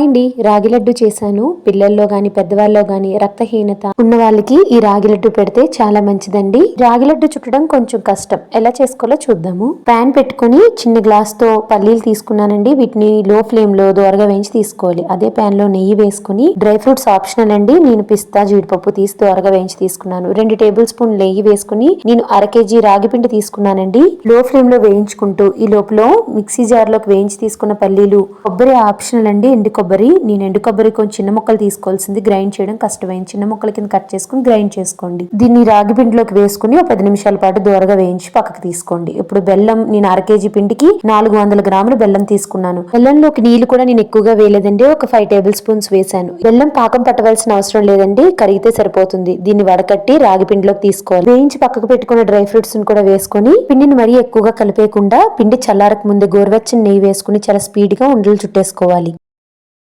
Hi అండి రాగి లడ్డు చేశాను. పిల్లల్లో గాని పెద్దవాళ్ళలో గాని రక్తహీనత ఉన్న వాళ్ళకి ఈ రాగి లడ్డు పెడితే చాలా మంచిదండి. రాగి లడ్డు చుట్టడం కొంచెం కష్టం. ఎలా చేసుకోవాలో చూద్దాము. పాన్ పెట్టుకుని చిన్న గ్లాస్తో పల్లీలు తీసుకున్నానండి. వీటిని లో ఫ్లేమ్లో దోరగా వేయించి తీసుకోవాలి. అదే పాన్లో నెయ్యి వేసుకుని డ్రై ఫ్రూట్స్ ఆప్షనల్ అండి. నేను పిస్తా జీడిపప్పు తీసి దోరగా వేయించి తీసుకున్నాను. రెండు టేబుల్ స్పూన్ నెయ్యి వేసుకుని నేను అర కేజీ రాగి పిండి తీసుకున్నానండి. లో ఫ్లేమ్లో వేయించుకుంటూ ఈ లోపల మిక్సీ జార్లోకి వేయించి తీసుకున్న పల్లీలు కొబ్బరి ఆప్షనల్ అండి. ఎండు కొబ్బరి కొబ్బరి నేను ఎండు కొబ్బరి కొంచెం చిన్న ముక్కలు తీసుకోవాల్సింది. గ్రైండ్ చేయడం కష్టమైంది. చిన్న ముక్కల కింద కట్ చేసుకుని గ్రైండ్ చేసుకోండి. దీన్ని రాగి పిండిలోకి వేసుకుని ఒక పది నిమిషాల పాటు దూరగా వేయించి పక్కకు తీసుకోండి. ఇప్పుడు బెల్లం నేను అర కేజీ పిండికి నాలుగు వందల గ్రాములు బెల్లం తీసుకున్నాను. బెల్లంలోకి నీళ్ళు కూడా నేను ఎక్కువగా వేయలేదండి. ఒక ఫైవ్ టేబుల్ స్పూన్స్ వేసాను బెల్లం పాకం పట్టవలసిన అవసరం లేదండి. కరిగితే సరిపోతుంది. దీన్ని వడకట్టి రాగి పిండిలోకి తీసుకోవాలి. వేయించి పక్కకు పెట్టుకున్న డ్రై ఫ్రూట్స్ కూడా వేసుకొని పిండిని మరీ ఎక్కువగా కలిపేయకుండా పిండి చల్లారక ముందు గోరువెచ్చని నెయ్యి వేసుకుని చాలా స్పీడ్గా ఉండలు చుట్టేసుకోవాలి.